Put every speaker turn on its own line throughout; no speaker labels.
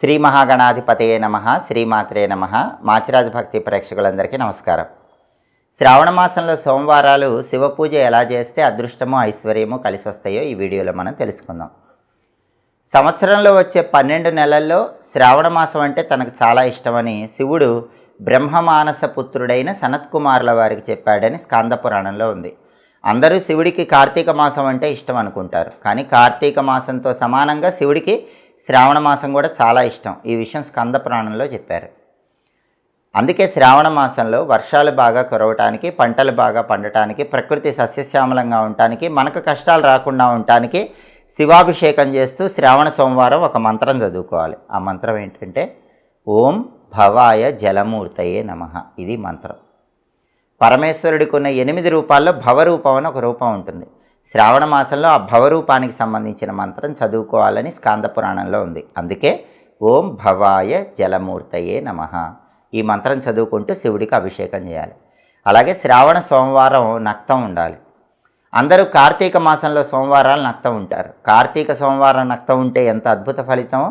శ్రీ మహాగణాధిపతయే నమ శ్రీమాత్రే నమ. మాచిరాజు భక్తి ప్రేక్షకులందరికీ నమస్కారం. శ్రావణ మాసంలో సోమవారాలు శివపూజ ఎలా చేస్తే అదృష్టము ఐశ్వర్యము కలిసి వస్తాయో ఈ వీడియోలో మనం తెలుసుకుందాం. సంవత్సరంలో వచ్చే పన్నెండు నెలల్లో శ్రావణ మాసం అంటే తనకు చాలా ఇష్టమని శివుడు బ్రహ్మమానస పుత్రుడైన సనత్కుమారుల వారికి చెప్పాడని స్కాంద పురాణంలో ఉంది. అందరూ శివుడికి కార్తీక మాసం అంటే ఇష్టం అనుకుంటారు. కానీ కార్తీక మాసంతో సమానంగా శివుడికి శ్రావణ మాసం కూడా చాలా ఇష్టం. ఈ విషయం స్కంద పురాణంలో చెప్పారు. అందుకే శ్రావణ మాసంలో వర్షాలు బాగా కురవటానికి పంటలు బాగా పండటానికి ప్రకృతి సస్యశ్యామలంగా ఉండటానికి మనకు కష్టాలు రాకుండా ఉండటానికి శివాభిషేకం చేస్తూ శ్రావణ సోమవారం ఒక మంత్రం చదువుకోవాలి. ఆ మంత్రం ఏంటంటే ఓం భవాయ జలమూర్తయే నమ. ఇది మంత్రం. పరమేశ్వరుడికి ఉన్న ఎనిమిది రూపాల్లో భవరూపం అని ఒక రూపం ఉంటుంది. శ్రావణ మాసంలో ఆ భవరూపానికి సంబంధించిన మంత్రం చదువుకోవాలని స్కాంద పురాణంలో ఉంది. అందుకే ఓం భవాయ జలమూర్తయే నమ. ఈ మంత్రం చదువుకుంటూ శివుడికి అభిషేకం చేయాలి. అలాగే శ్రావణ సోమవారం నక్తం ఉండాలి. అందరూ కార్తీక మాసంలో సోమవారాలు నక్తం ఉంటారు. కార్తీక సోమవారం నక్తం ఉంటే ఎంత అద్భుత ఫలితం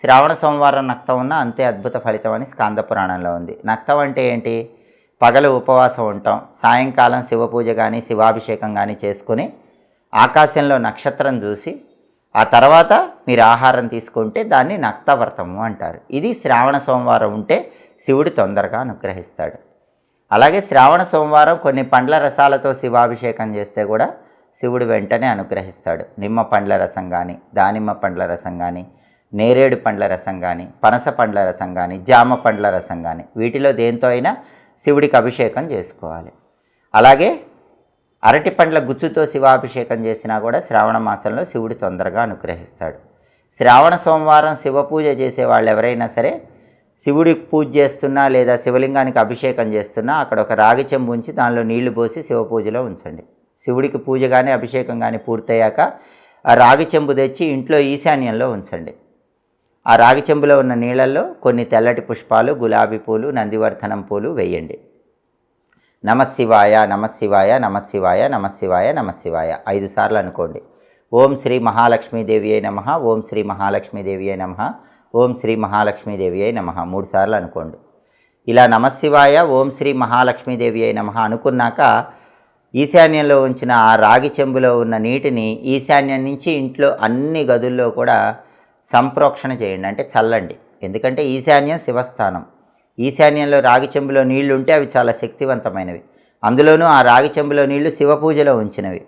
శ్రావణ సోమవారం నక్తం ఉన్నా అంతే అద్భుత ఫలితం అని స్కాంద పురాణంలో ఉంది. నక్తం అంటే ఏంటి? పగలు ఉపవాసం ఉంటాం. సాయంకాలం శివ పూజ కానీ శివాభిషేకం కానీ చేసుకుని ఆకాశంలో నక్షత్రం చూసి ఆ తర్వాత మీరు ఆహారం తీసుకుంటే దాన్ని నక్తవ్రతము అంటారు. ఇది శ్రావణ సోమవారం ఉంటే శివుడు తొందరగా అనుగ్రహిస్తాడు. అలాగే శ్రావణ సోమవారం కొన్ని పండ్ల రసాలతో శివాభిషేకం చేస్తే కూడా శివుడు వెంటనే అనుగ్రహిస్తాడు. నిమ్మ పండ్ల రసం కానీ దానిమ్మ పండ్ల రసం కానీ నేరేడు పండ్ల రసం కానీ పనస పండ్ల రసం కానీ జామ పండ్ల రసం కానీ వీటిలో దేంతో అయినా శివుడికి అభిషేకం చేసుకోవాలి. అలాగే అరటి పండ్ల గుచ్చుతో శివాభిషేకం చేసినా కూడా శ్రావణ మాసంలో శివుడు తొందరగా అనుగ్రహిస్తాడు. శ్రావణ సోమవారం శివ పూజ చేసే వాళ్ళు ఎవరైనా సరే శివుడికి పూజ చేస్తున్నా లేదా శివలింగానికి అభిషేకం చేస్తున్నా అక్కడ ఒక రాగి చెంబు ఉంచి దానిలో నీళ్ళు పోసి శివపూజలో ఉంచండి. శివుడికి పూజ కానీ అభిషేకం కానీ పూర్తయ్యాక ఆ రాగి చెంబు తెచ్చి ఇంట్లో ఈశాన్యంలో ఉంచండి. ఆ రాగి చెంబులో ఉన్న నీళ్ళల్లో కొన్ని తెల్లటి పుష్పాలు గులాబీ పూలు నందివర్ధనం పూలు వేయండి. నమశివాయ నమశివాయ నమశివాయ నమశివాయ నమశివాయ. ఐదు సార్లు అనుకోండి. ఓం శ్రీ మహాలక్ష్మీదేవి అయి నమ ఓం శ్రీ మహాలక్ష్మీదేవి అయి నమ ఓం శ్రీ మహాలక్ష్మీదేవి అయి నమ. మూడు సార్లు అనుకోండి. ఇలా నమశివాయ ఓం శ్రీ మహాలక్ష్మీదేవి అయి నమ అనుకున్నాక ఈశాన్యంలో ఉంచిన ఆ రాగి చెంబులో ఉన్న నీటిని ఈశాన్యం నుంచి ఇంట్లో అన్ని గదుల్లో కూడా సంప్రోక్షణ చేయండి. అంటే చల్లండి. ఎందుకంటే ఈశాన్యం శివస్థానం. ఈశాన్యంలో రాగి చెంబులో నీళ్ళు ఉంటే అవి చాలా శక్తివంతమైనవి. అందులోనూ ఆ రాగి చెంబులో నీళ్ళు శివ పూజలో ఉంచినవి.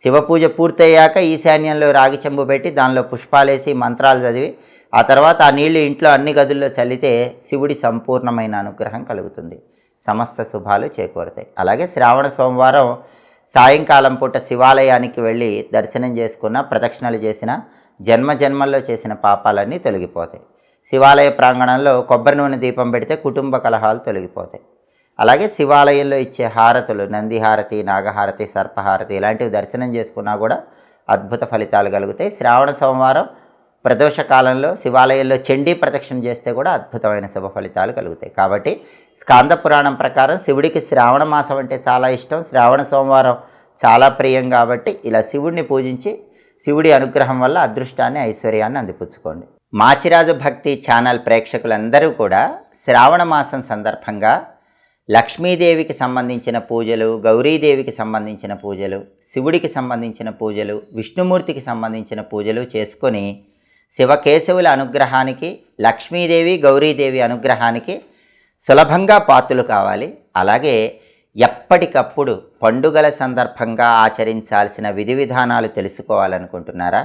శివపూజ పూర్తయ్యాక ఈశాన్యంలో రాగి చెంబు పెట్టి దానిలో పుష్పాలేసి మంత్రాలు చదివి ఆ తర్వాత ఆ నీళ్ళు ఇంట్లో అన్ని గదుల్లో చల్లితే శివుడి సంపూర్ణమైన అనుగ్రహం కలుగుతుంది. సమస్త శుభాలు చేకూరుతాయి. అలాగే శ్రావణ సోమవారం సాయంకాలం పూట శివాలయానికి వెళ్ళి దర్శనం చేసుకున్న ప్రదక్షిణలు చేసిన జన్మ జన్మల్లో చేసిన పాపాలన్నీ తొలగిపోతాయి. శివాలయ ప్రాంగణంలో కొబ్బరి నూనె దీపం పెడితే కుటుంబ కలహాలు తొలగిపోతాయి. అలాగే శివాలయంలో ఇచ్చే హారతులు నందిహారతి నాగహారతి సర్పహారతి ఇలాంటివి దర్శనం చేసుకున్నా కూడా అద్భుత ఫలితాలు కలుగుతాయి. శ్రావణ సోమవారం ప్రదోష కాలంలో శివాలయంలో చండీ ప్రదక్షిణ చేస్తే కూడా అద్భుతమైన శుభ ఫలితాలు కలుగుతాయి. కాబట్టి స్కాంద పురాణం ప్రకారం శివుడికి శ్రావణ మాసం అంటే చాలా ఇష్టం. శ్రావణ సోమవారం చాలా ప్రియం కాబట్టి ఇలా శివుడిని పూజించి శివుడి అనుగ్రహం వల్ల అదృష్టాన్ని ఐశ్వర్యాన్ని అందిపుచ్చుకోండి. మాచిరాజు భక్తి ఛానల్ ప్రేక్షకులందరూ కూడా శ్రావణ మాసం సందర్భంగా లక్ష్మీదేవికి సంబంధించిన పూజలు గౌరీదేవికి సంబంధించిన పూజలు శివుడికి సంబంధించిన పూజలు విష్ణుమూర్తికి సంబంధించిన పూజలు చేసుకొని శివకేశవుల అనుగ్రహానికి లక్ష్మీదేవి గౌరీదేవి అనుగ్రహానికి సులభంగా పాత్రలు కావాలి. అలాగే ఎప్పటికప్పుడు పండుగల సందర్భంగా ఆచరించాల్సిన విధి విధానాలు తెలుసుకోవాలనుకుంటున్నారా?